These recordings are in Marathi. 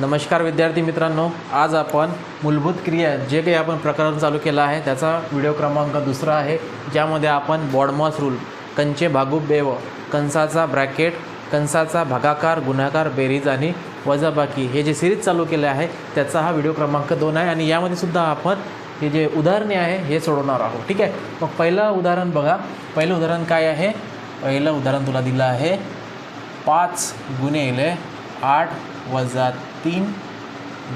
नमस्कार विद्यार्थी मित्रांनो आज आपण मूलभूत क्रिया जे काही आपण प्रकरण चालू केलं आहे त्याचा व्हिडिओ क्रमांक दुसरा आहे ज्यामध्ये आपण बॉडमॉस रूल कंचे भागू बेव कंसाचा ब्रॅकेट कंसाचा भागाकार गुन्हाकार बेरीज आणि वजाबाकी हे जे सिरीज चालू केले आहे त्याचा हा व्हिडिओ क्रमांक दोन आहे आणि यामध्ये सुद्धा आपण हे जे उदाहरणे आहे हे सोडवणार आहोत. ठीक आहे? मग पहिलं उदाहरण बघा. पहिलं उदाहरण काय आहे? पहिलं उदाहरण तुला दिलं आहे पाच गुणिले आठ वजा तीन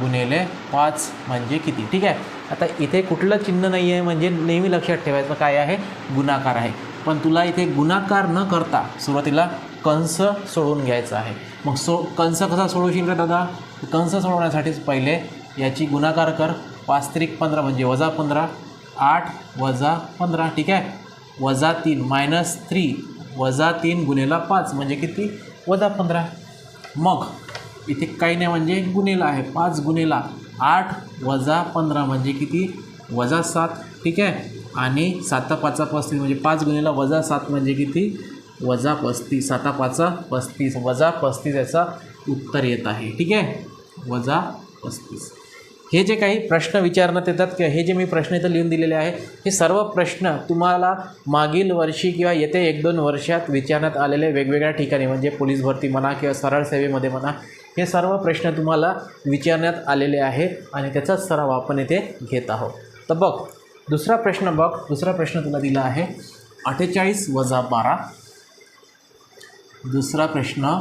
गुणेले पाच म्हणजे किती? ठीक आहे? आता इथे कुठलं चिन्ह नाही आहे म्हणजे नेहमी लक्षात ठेवायचं काय आहे? गुणाकार आहे. पण तुला इथे गुणाकार न करता सुरुवातीला कंस सोडवून घ्यायचा आहे. मग सो कंस कसा सोडवशील का दादा? कंस सोडवण्यासाठीच पहिले याची गुणाकार कर. पाच त्रिक पंधरा म्हणजे वजा पंधरा. आठ वजा पंधरा. ठीक आहे? वजा तीन मायनस थ्री. वजा तीन गुन्हेला पाच म्हणजे किती? वजा पंधरा. मग इथे काही नाही म्हणजे गुन्हेला आहे. पाच गुन्हेला आठ वजा पंधरा म्हणजे किती? वजा सात. ठीक आहे? आणि साता पाचा पस्तीस म्हणजे पाच गुन्हेला वजा सात म्हणजे किती? वजा पस्तीस. साता पाचा पस्तीस. वजा पस्तीस याचा उत्तर येत आहे. ठीक आहे? वजा पस्तीस. हे जे काही प्रश्न विचारण्यात येतात किंवा हे जे मी प्रश्न इथं लिहून दिलेले आहे हे सर्व प्रश्न तुम्हाला मागील वर्षी किंवा येत्या एक दोन वर्षात विचारण्यात आलेले वेगवेगळ्या ठिकाणी म्हणजे पोलीस भरती म्हणा किंवा सरळ सेवेमध्ये म्हणा हे सर्व प्रश्न तुम्हाला विचारण्यात आलेले आहे आणि त्याचाच सराव आपण इथे घेत आहोत. तर बघ दुसरा प्रश्न बघ. दुसरा प्रश्न तुला दिला आहे. अठ्ठेचाळीस वजा बारा. दुसरा प्रश्न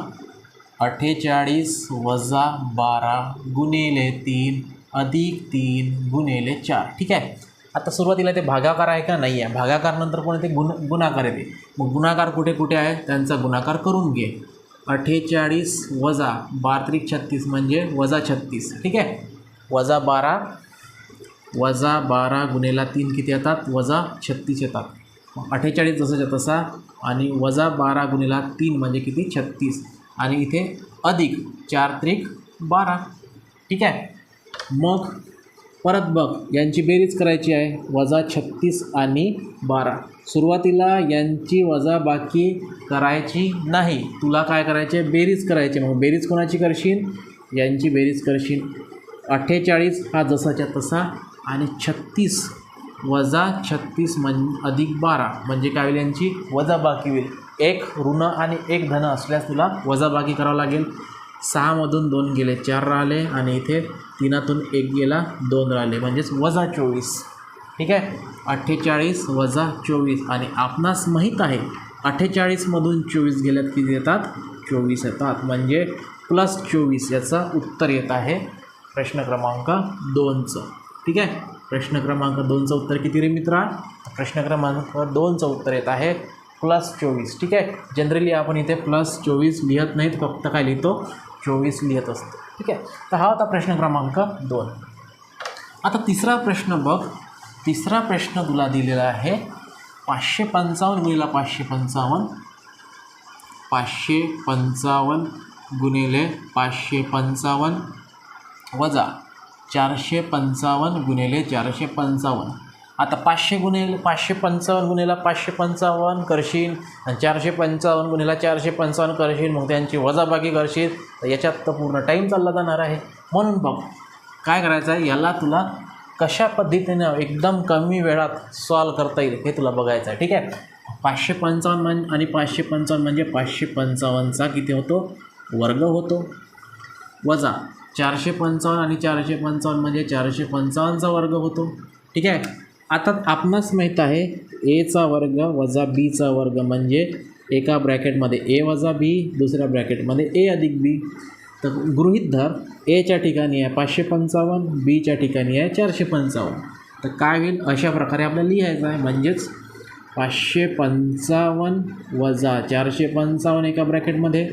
अठ्ठेचाळीस वजा बारा गुणेले तीन अधिक तीन गुणेले चार. ठीक आहे? आता सुरुवातीला ते भागाकार आहे का? नाही आहे. भागाकारनंतर पण ते गुण गुणाकार येते. मग गुणाकार कुठे कुठे आहे? त्यांचा गुणाकार करून घे. अठ्ठेचाळीस वजा बात्रिक छत्तीस म्हणजे वजा छत्तीस. ठीक आहे? वजा बारा वजा बारा गुन्हेला तीन किती येतात? वजा छत्तीस येतात. अठ्ठेचाळीस जसंच्या तसा आणि वजा बारा गुन्हेला तीन म्हणजे किती? छत्तीस. आणि इथे अधिक चार त्रिक बारा. ठीक आहे? मग परत बघ यांची बेरीज करायची आहे. वजा छत्तीस आणि बारा. सुरुवातीला यांची वजाबाकी करायची नाही. तुला काय करायचे? बेरीज करायची. मग बेरीज कोणाची करशील? यांची बेरीज करशील. अठ्ठेचाळीस हा जसाच्या तसा आणि छत्तीस वजा छत्तीस म्हण अधिक बारा. म्हणजे काय होईल यांची? वजाबाकी होईल. एक ऋण आणि एक धन असल्यास तुला वजाबाकी करावं लागेल. सहामधून दोन गेले चार राहिले आणि इथे तीनातून एक गेला दोन राहिले. म्हणजेच वजा चोवीस. ठीक आहे? अठ्ठेचाळीस वजा चोवीस. आणि आपणास माहीत आहे अठ्ठेचाळीसमधून चोवीस गेल्यात किती येतात? चोवीस येतात. म्हणजे प्लस चोवीस याचं उत्तर येत आहे प्रश्न क्रमांक दोनचं. ठीक आहे? प्रश्न क्रमांक दोनचं उत्तर किती रे मित्रा? प्रश्न क्रमांक दोनचं उत्तर येत आहे प्लस चोवीस. ठीक आहे? जनरली आपण इथे प्लस चोवीस लिहत नाहीत फक्त काय लिहितो? चोवीस लिहित असतो. ठीक आहे? तर हा होता प्रश्न क्रमांक दोन. आता तिसरा प्रश्न बघ. तिसरा प्रश्न तुला दिलेला आहे पाचशे पंचावन्न गुणिला पाचशे पंचावन्न. पाचशे पंचावन्न गुणिले पाचशे पंचावन्न वजा चारशे पंचावन्न गुणिले चारशे पंचावन्न. आता पाचशे गुणिले पाचशे पंचावन्न गुन्हेला पाचशे पंचावन्न करशील आणि चारशे पंचावन्न गुन्हेला चारशे पंचावन्न करशील मग त्यांची वजाबाकी करशील तर याच्यात तर पूर्ण टाईम चालला जाणार आहे. म्हणून बघ काय करायचं आहे याला तुला कशा पद्धतीनं एकदम कमी वेळात सॉल्व करता येईल हे तुला बघायचं आहे ठीक आहे? पाचशे पंचावन्न म्हण आणि पाचशे पंचावन्न म्हणजे पाचशे पंचावन्नचा किती होतो? वर्ग होतो. वजा चारशे पंचावन्न आणि चारशे पंचावन्न म्हणजे चारशे पंचावन्नचा वर्ग होतो ठीक आहे? आता आपणास माहीत आहे एचा वर्ग वजा बीचा वर्ग म्हणजे एका ब्रॅकेटमध्ये ए वजा बी दुसऱ्या ब्रॅकेटमध्ये ए अधिक बी तर गृहीत धर एच्या ठिकाणी आहे पाचशे पंचावन्न बीच्या ठिकाणी आहे चारशे पंचावन्न. तर काय होईल? अशा प्रकारे आपल्याला लिहायचं आहे. म्हणजेच पाचशे पंचावन्न वजा चारशे पंचावन्न एका ब्रॅकेटमध्ये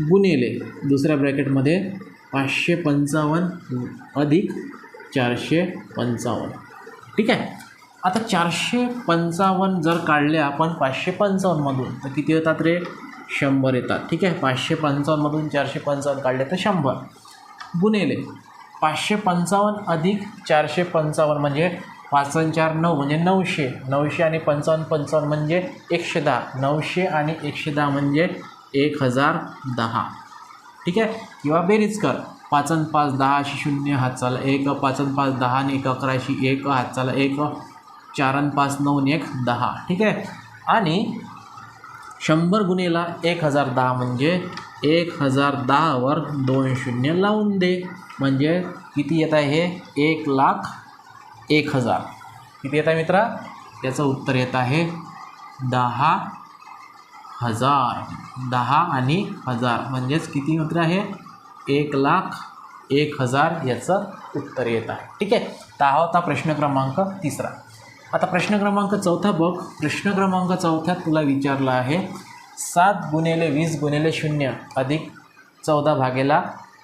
गुणेले दुसऱ्या ब्रॅकेटमध्ये पाचशे पंचावन्न अधिक चारशे पंचावन्न. ठीक आहे? आता चारशे पंचावन्न जर काढले आपण पाचशे पंचावन्नमधून तर किती येतात रे? शंभर येतात. ठीक आहे? पाचशे पंचावन्नमधून चारशे पंचावन्न काढले तर शंभर. गुणिले पाचशे पंचावन्न अधिक चारशे पंचावन्न म्हणजे पाच चार नऊ म्हणजे नऊशे. नऊशे आणि पंचावन्न पंचावन्न म्हणजे एकशे दहा. नऊशे आणि एकशे दहा म्हणजे एक हजार दहा. ठीक आहे? किंवा बेरीज कर. पाचन पाच दहाशी शून्य हातचाला एक पाचन पाच दहा आणि एक अकराशी एक हातचाला एक चारन पाच नऊ एक दहा. ठीक आहे? आणि शंभर गुन्हेला एक हजार दहा म्हणजे एक हजार दहावर दोन शून्य लावून दे. म्हणजे किती येत आहे हे? एक लाख एक हजार. किती येत आहे मित्रा? त्याचं उत्तर येत आहे दहा हजार. दहा आणि हजार. म्हणजेच किती मित्र आहे एक लाख एक हजार याचं उत्तर येत आहे. ठीक आहे? तर हा होता प्रश्न क्रमांक तिसरा. आता प्रश्न क्रमांक चौथा बघ. प्रश्न क्रमांक चौथ्यात तुला विचारला आहे सात गुणिले वीस गुणिले शून्य अधिक चौदा भागेला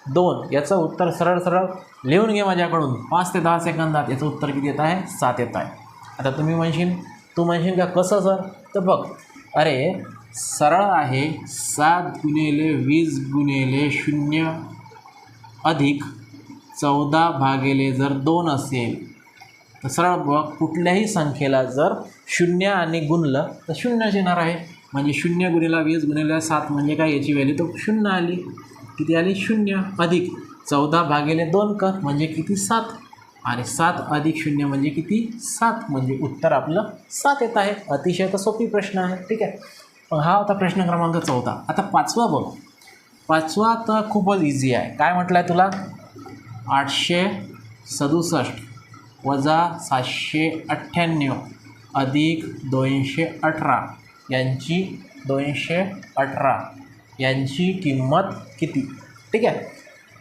दोन. याचं उत्तर सरळ सरळ लिहून घे माझ्याकडून. पाच ते दहा सेकंदात याचं उत्तर किती येत आहे? सात येत आहे. आता तुम्ही म्हणशील तू म्हणशील का कसं सर? तर बघ. अरे सरळ आहे. सात गुणिले वीस गुणिले शून्य अधिक चौदा भागिले जर दोन असेल तर सरळ बघ कुठल्याही संख्येला जर शून्य आणि गुणलं तर शून्यच येणार आहे. म्हणजे शून्य गुणिला वीस गुणिला सात म्हणजे काय? याची व्हॅल्यू तर शून्य आली. किती आली? शून्य अधिक चौदा भागिले दोन कर म्हणजे किती? सात. आणि सात अधिक शून्य म्हणजे किती? सात. म्हणजे उत्तर आपलं सात येत आहे. अतिशय तर सोपी प्रश्न आहे. ठीक आहे? हा होता प्रश्न क्रमांक चौथा. आता पाचवा बघ पाचवा तर खूपच इझी आहे. काय म्हटलं आहे तुला? आठशे सदुसष्ट वजा सातशे अठ्ठ्याण्णव अधिक दोनशे अठरा यांची दोनशे अठरा यांची किंमत किती? ठीक आहे?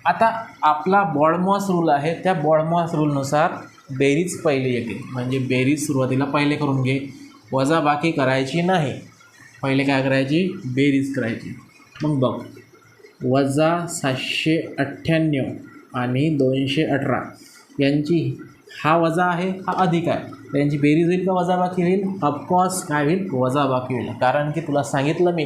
आता आपला बॉडमॉस रूल आहे. त्या बॉडमॉस रूलनुसार बेरीज पहिले येते. म्हणजे बेरीज सुरुवातीला पहिले करून घे. वजा बाकी करायची नाही. पहिले काय करायची? बेरीज करायची. मग बघ. वजा सातशे अठ्ठ्याण्णव आणि दोनशे अठरा. यांची हा वजा आहे हा अधिक आहे. तर यांची बेरीज होईल का वजाबाकी होईल? ऑफकोर्स काय होईल? वजाबाकी होईल. कारण की तुला सांगितलं मी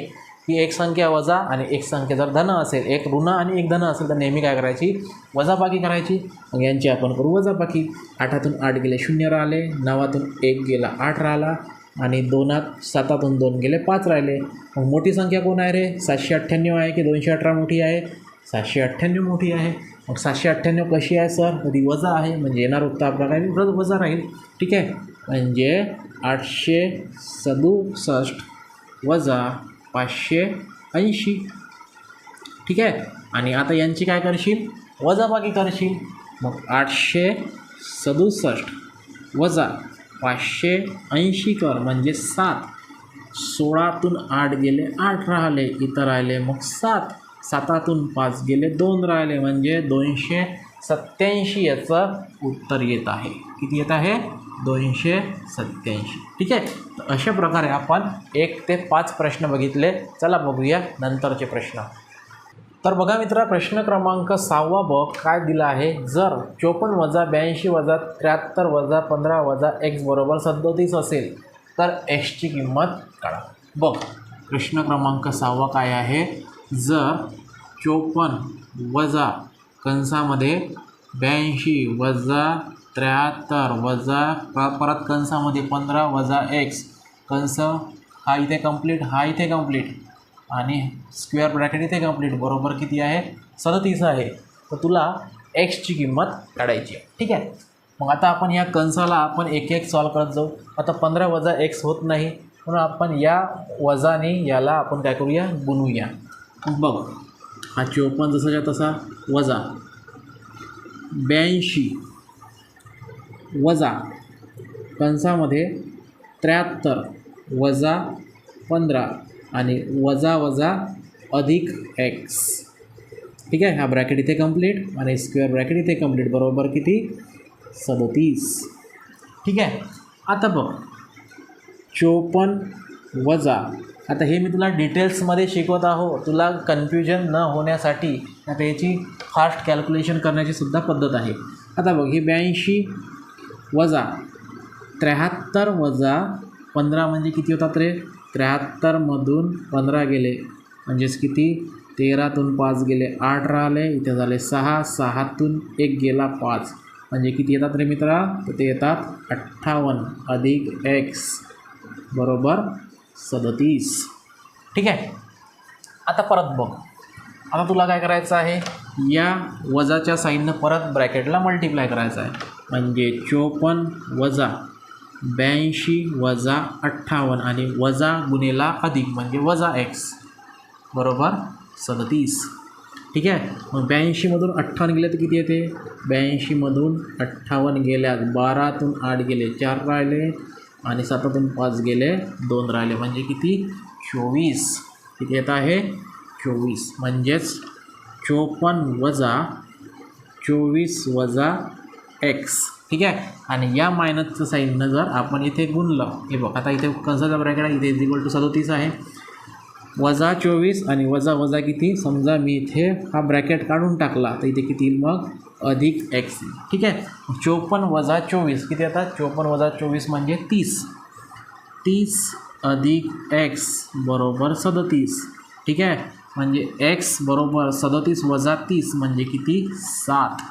की एक संख्या वजा आणि एक संख्या जर धन असेल एक ऋण आणि एक धन असेल तर नेहमी काय करायची? वजाबाकी करायची. मग यांची आपण करू वजाबाकी आठातून आठ गेले शून्य राहिले. नवातून एक गेला आठ राहिला. आणि दोनात सातातून दोन गेले पाच राहिले. मग मोठी संख्या कोण आहे रे? सातशे अठ्ठ्याण्णव आहे की दोनशे अठरा मोठी आहे? सातशे अठ्ठ्याण्णव मोठी आहे. मग सातशे अठ्ठ्याण्णव कशी आहे सर? कधी वजा आहे म्हणजे येणार उत्तर आपला काय वजा राहील. ठीक आहे? म्हणजे आठशे सदुसष्ट वजा पाचशे ऐंशी. ठीक आहे? आणि आता यांची काय करशील? वजाबाकी करशील. मग आठशे सदुसष्ट वजा पाचशे ऐंशी कर म्हणजे सात. सोळातून आठ गेले आठ राहिले इथं राहिले मग सात. सातातून पाच गेले दोन राहिले म्हणजे दोनशे सत्याऐंशी याचं उत्तर येत आहे. किती येत आहे? दोनशे सत्याऐंशी ठीक आहे? तर अशा प्रकारे आपण एक ते पाच प्रश्न बघितले. चला बघूया नंतरचे प्रश्न. तर बघा मित्रा प्रश्न क्रमांक सहावा बघ काय दिला आहे? जर चोपन्न वजा ब्याऐंशी वजा त्र्याहत्तर वजा पंधरा वजा एक्स बरोबर सदोतीस असेल तर एक्सची किंमत काढा. बघ प्रश्न क्रमांक सहावा काय आहे? जर चोपन्न वजा कंसामध्ये ब्याऐंशी वजा त्र्याहत्तर वजा परत कंसामध्ये पंधरा वजा एक्स कंस हा इथे कंप्लीट हा इथे कंप्लीट आणि स्क्वेअर ब्रॅकेट इथे कंप्लीट बरोबर किती आहे? सदतीस आहे. तर तुला एक्सची किंमत काढायची आहे. ठीक आहे? मग आता आपण या कंसाला आपण एक एक सॉल्व करत जाऊ. आता पंधरा वजा एक्स होत नाही. म्हणून आपण या वजाने याला आपण काय करूया? गुणूया. बघ. हा चोपन्न जसाच्या तसा वजा ब्याऐंशी वजा कंसामध्ये त्र्याहत्तर वजा पंधरा. आणि वजा वजा अधिक एक्स ठीक आहे? हा ब्रॅकेट इथे कंप्लीट आणि स्क्वेअर ब्रॅकेट इथे कंप्लीट बरोबर किती? सदतीस. ठीक आहे? आता बघ. चोपन्न वजा. आता हे मी तुला डिटेल्समध्ये शिकवत आहो. तुला कन्फ्युजन न होण्यासाठी आता याची फास्ट कॅल्क्युलेशन करण्याची सुद्धा पद्धत आहे. आता बघ ही ब्याऐंशी वजा त्र्याहत्तर वजा पंधरा म्हणजे किती होतात रे? त्र्याहत्तरमधून पंधरा गेले. म्हणजेच किती? तेरातून पाच गेले. आठ राहिले. इथे झाले सहा. सहातून एक गेला पाच. म्हणजे किती येतात रे मित्रा? तर ते येतात अठ्ठावन्न अधिक एक्स बरोबर सदतीस. ठीक आहे? आता परत बघ. आता तुला काय करायचं आहे? या वजाच्या साईननं परत ब्रॅकेटला मल्टिप्लाय करायचं आहे. म्हणजे चोपन्न वजा ब्याऐंशी वजा अठ्ठावन्न आणि वजा गुणेला अधिक म्हणजे वजा एक्स बरोबर? सदतीस. ठीक आहे? मग ब्याऐंशीमधून अठ्ठावन्न गेले तर किती येते? ब्याऐंशीमधून अठ्ठावन्न गेल्यात बारातून आठ गेले चार राहिले आणि सातातून पाच गेले दोन राहिले. म्हणजे किती? चोवीस. किती येत आहे? चोवीस. म्हणजेच चोपन्न वजा चोवीस वजा एक्स ठीक आहे? आणि या मायनसचं साईननं जर आपण इथे गुणलं हे बघ आता इथे कंसाचा ब्रॅकेट आहे इथे इज इक्वल टू सदोतीस आहे. वजा चोवीस आणि वजा वजा किती? समजा मी इथे हा ब्रॅकेट काढून टाकला तर इथे किती येईल मग? अधिक एक्स ठीक आहे? चोपन्न वजा चोवीस किती येतात चोपन्न वजा चोवीस म्हणजे तीस. तीस अधिक एक्स बरोबर सदतीस. ठीक आहे? म्हणजे एक्स बरोबर सदतीस वजा तीस म्हणजे किती? सात.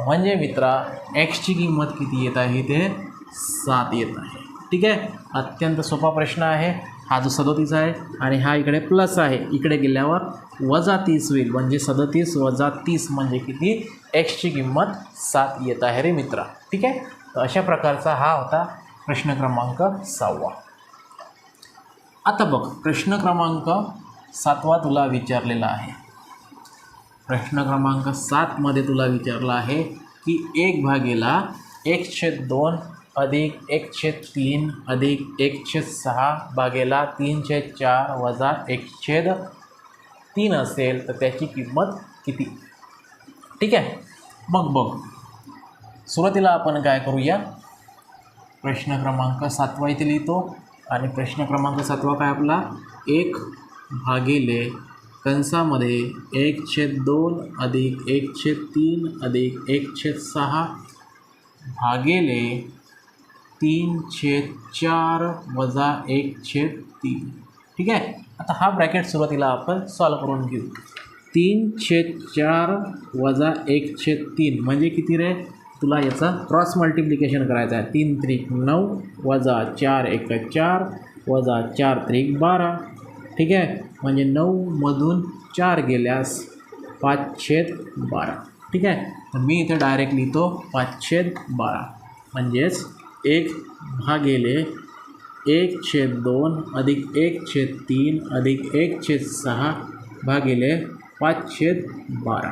म्हणजे मित्रा एक्सची किंमत किती येत आहे? ते सात येत आहे. ठीक आहे? अत्यंत सोपा प्रश्न आहे. हा जो सदोतीस आहे आणि हा इकडे प्लस आहे. इकडे गेल्यावर वजा तीस होईल. म्हणजे सदतीस वजा तीस म्हणजे किती? एक्सची किंमत सात येत आहे रे मित्रा. ठीक आहे? तर अशा प्रकारचा हा होता प्रश्न क्रमांक सहावा. आता बघ प्रश्न क्रमांक सातवा तुला विचारलेला आहे. प्रश्न क्रमांक सातमध्ये तुला विचारला आहे की एक भागेला एक छेद दोन अधिक एक छेद तीन अधिक एक छेद सहा भागेला तीन छेद चार वजा एक छेद तीन असेल तर त्याची किंमत किती? ठीक आहे? मग बघ. सुरुवातीला आपण काय करूया? प्रश्न क्रमांक सातवा इथे लिहितो. आणि प्रश्न क्रमांक सातवा काय आपला? एक भागिले कंसामध्ये एक छेद दोन अधिक एक छेद तीन अधिक एक छेद सहा भागिले तीन छेद चार वजा एक छेद तीन. ठीक? आहे आता हा ब्रॅकेट सुरुवातीला आपण सॉल्व करून घेऊ. तीन छेद चार वजा एक छेद तीन म्हणजे किती रे? तुला याचा क्रॉस मल्टिप्लिकेशन करायचं आहे. तीन त्रिक नऊ वजा चार एक चार वजा चार त्रिक बारा. ठीक? आहे म्हणजे नऊमधून चार गेल्यास पाच छेद बारा. ठीक आहे? तर मी इथे डायरेक्ट लिहितो पाच छेद बारा. म्हणजेच एक भागेले एक छेद दोन अधिक एक छेद तीन अधिक एक छेद सहा भागेले पाच छेद बारा.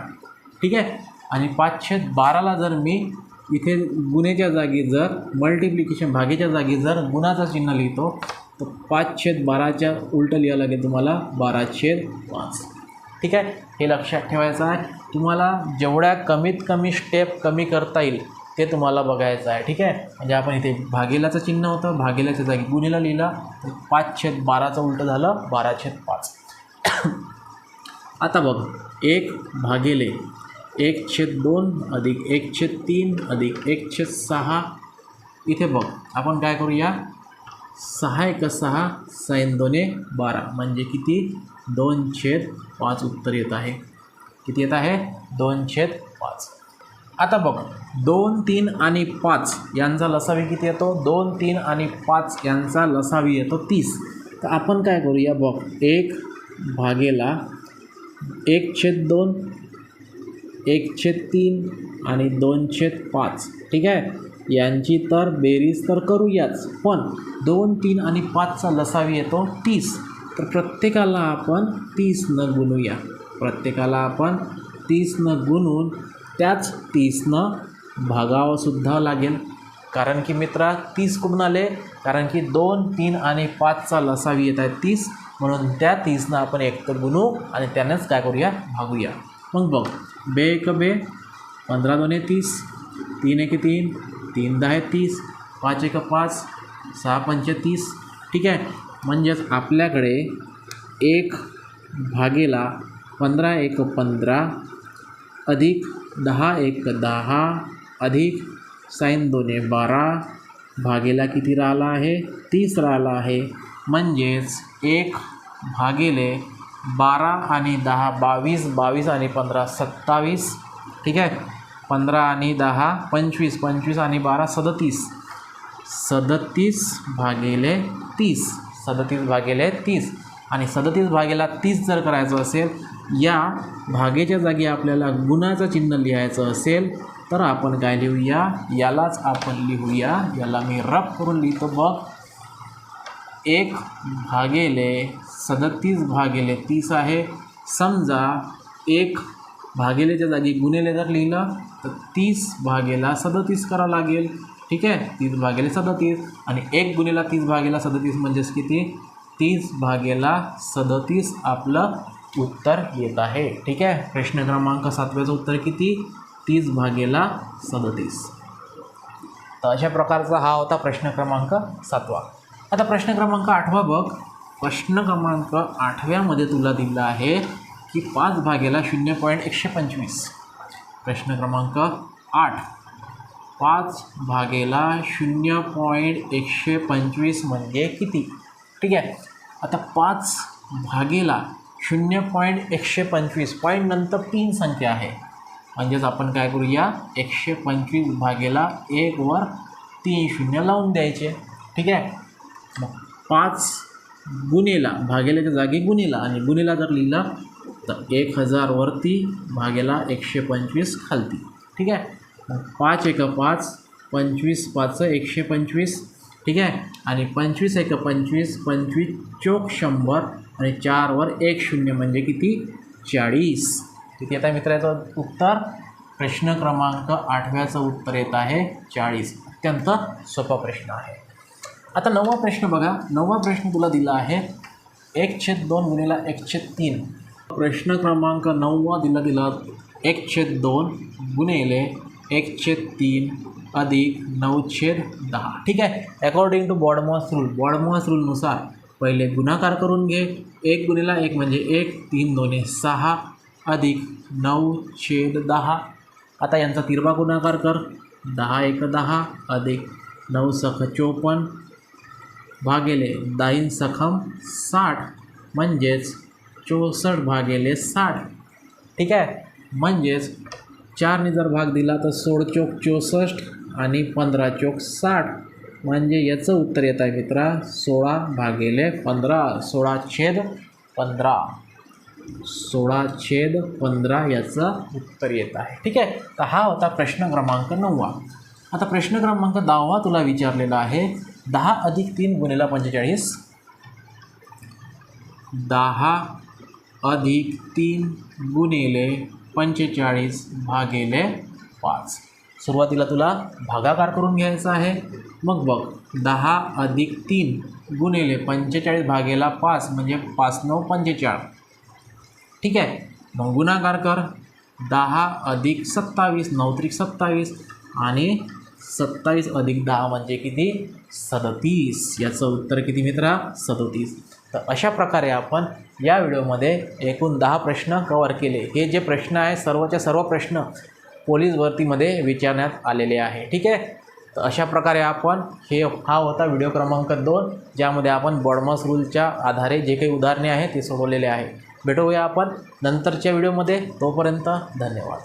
ठीक आहे? आणि पाच छेद बाराला जर मी इथे गुन्हेच्या जागी जर मल्टिप्लिकेशन भागेच्या जागी जर गुणाचं चिन्ह लिहितो तर पाच छेद बाराच्या उलटं लिहावं लागेल तुम्हाला. बारा छेद पाच. ठीक आहे? हे लक्षात ठेवायचं आहे. तुम्हाला जेवढ्या कमीत कमी स्टेप कमी करता येईल ते तुम्हाला बघायचं आहे. ठीक आहे? म्हणजे आपण इथे भागेलाचं चिन्ह होतं. भागेलाच्या जागी गुन्हेला लिहिला. तर पाच छेद बाराचं उलटं झालं. बारा छेद पाच. आता बघ. एक भागेले. एक छेद दोन अधिक एक छेद तीन अधिक एक छेद सहा. इथे बघ. आपण काय करूया? सहा एक सहा साईन दोने बारा. म्हणजे किती? दोन छेद पाच उत्तर येत आहे. किती येत आहे? दोन छेद पाच. आता बघ दोन तीन आणि पाच यांचा लसावी किती येतो? दोन तीन आणि पाच यांचा लसावी येतो तीस. तर आपण काय करूया बघ एक भागेला एक छेद दोन एक छेद तीन आणि दोन छेद पाच. ठीक आहे? यांची तर बेरीज तर करूयाच पण दोन तीन आणि पाचचा लसावी येतो तीस. तर प्रत्येकाला आपण तीसनं गुणूया. प्रत्येकाला आपण तीसनं गुणून त्याच तीसनं भागावंसुद्धा लागेल. कारण की मित्रा तीस कुठून आले कारण की दोन तीन आणि पाचचा लसावी येत आहे तीस. म्हणून त्या तीसनं आपण एकतर गुणू आणि त्यांनाच काय करूया? भागूया. मग बघ बे एक बे पंधरा दोन तीस तीन एक तीन तीन दहा तीस. पाच एक पाच. सहा पंच तीस. ठीक आहे? म्हणजेच आपल्याकडे एक भागेला पंधरा एक पंधरा अधिक दहा एक दहा अधिक साईन दोने बारा. भागेला किती राहिला आहे? तीस राहिला आहे. म्हणजेच एक भागेले बारा आणि दहा बावीस बावीस आणि पंधरा सत्तावीस. ठीक आहे? पंधरा आणि दहा पंचवीस पंचवीस आणि बारा सदतीस. सदतीस भागिले तीस. सदतीस भागिले तीस. आणि सदतीस भागेला तीस जर करायचं असेल या भागेच्या जागी आपल्याला गुणाचं चिन्ह लिहायचं असेल तर आपण काय लिहूया? यालाच आपण लिहूया. याला मी रफ करून लिहितो बघ. एक भागेले सदतीस भागेले तीस आहे. समजा एक भागेलेच्या जागी गुणेले जर लिहिलं तर तीस भागेला सदतीस करावं लागेल. ठीक आहे? तीस भागेला सदतीस आणि एक गुणेला तीस भागेला सदतीस म्हणजेच किती? तीस भागेला सदतीस आपलं उत्तर येत आहे. ठीक आहे? प्रश्न क्रमांक सातव्याचं उत्तर किती? तीस भागेला सदतीस. तर अशा प्रकारचा हा होता प्रश्न क्रमांक सातवा. आता प्रश्न क्रमांक आठवा बघ. प्रश्न क्रमांक आठव्यामध्ये तुला दिला आहे की पाच भागेला शून्य पॉईंट एकशे पंचवीस. प्रश्न क्रमांक आठ. पाच भागेला शून्य पॉईंट एकशे पंचवीस म्हणजे किती? ठीक आहे. आता पाच भागेला शून्य पॉईंट एकशे पंचवीस. पॉईंट नंतर तीन संख्या आहे. म्हणजेच आपण काय करूया? एकशे पंचवीस भागेला एक वर तीन शून्य लावून द्यायचे. ठीक आहे? मग पाच गुन्हेला भागेल्याच्या जागी गुन्हेला आणि गुन्हेला जर लिहिलं तर एक हजार वरती भागेला एकशे पंचवीस खालती. ठीक आहे? पाच एक पाच पंचवीस पाच एकशे पंचवीस. ठीक आहे? आणि पंचवीस एक पंचवीस पंचवीस चोक शंभर आणि चारवर एक शून्य म्हणजे किती? चाळीस. ठीक येत आहे मित्राचं उत्तर प्रश्न क्रमांक आठव्याचं उत्तर येत आहे चाळीस. अत्यंत सोपा प्रश्न आहे. आता नववा प्रश्न बघा. नववा प्रश्न तुला दिला आहे एक छेद दोन गुणिला एक छेद तीन. प्रश्न क्रमांक नववा दिला दिला एक छेद दोन गुणेले एक छेद तीन अधिक नऊ छेद दहा. ठीक आहे? According to BODMAS rule BODMAS रूलनुसार पहिले गुणाकार करून घे. एक गुन्हेला एक म्हणजे एक तीन दोन्ही सहा अधिक नऊ छेद दहा. आता यांचा तिरवा गुणाकार कर. दहा एक दहा अधिक नऊ सख चोपन्न भागेले दाईन सखम साठ. म्हणजेच चौसष्ट भागेले साठ. ठीक आहे? म्हणजेच चारने जर भाग दिला तर सोळ चोक चौसष्ट आणि पंधरा चोक साठ. म्हणजे याचं उत्तर येत आहे मित्रा सोळा भागेले पंधरा. सोळा छेद पंधरा. सोळा छेद पंधरा याचं उत्तर येत आहे. ठीक आहे? तर हा होता प्रश्न क्रमांक नववा. आता प्रश्न क्रमांक दहावा तुला विचारलेला आहे. दहा अधिक तीन गुणेला पंचेचाळीस. दहा अधिक तीन गुणिले पंचेचाळीस भागिले पाच. सुरुवातीला तुला भागाकार करून घ्यायचा आहे. मग बघ दहा अधिक तीन गुणिले पंचेचाळीस भागेला पाच म्हणजे पाच नऊ पंचेचाळीस ठीक आहे? मग गुणाकार कर. दहा अधिक सत्तावीस नऊ त्रिक सत्तावीस आणि सत्तावीस अधिक दहा म्हणजे किती? सदतीस. याचं उत्तर किती मित्रा? सदतीस. तर अशा प्रकारे आपण या व्हिडिओमध्ये एकूण दहा प्रश्न कवर केले. हे जे प्रश्न आहे सर्वच्या सर्व प्रश्न पोलीस भरतीमध्ये विचारण्यात आलेले आहे. ठीक आहे? तर अशा प्रकारे आपण हे हा होता व्हिडिओ क्रमांक दोन ज्यामध्ये आपण बॉडमॉस रूलच्या आधारे जे काही उदाहरणे आहे ते सोडवलेले आहे. भेटूया आपण नंतरच्या व्हिडिओमध्ये. तोपर्यंत धन्यवाद.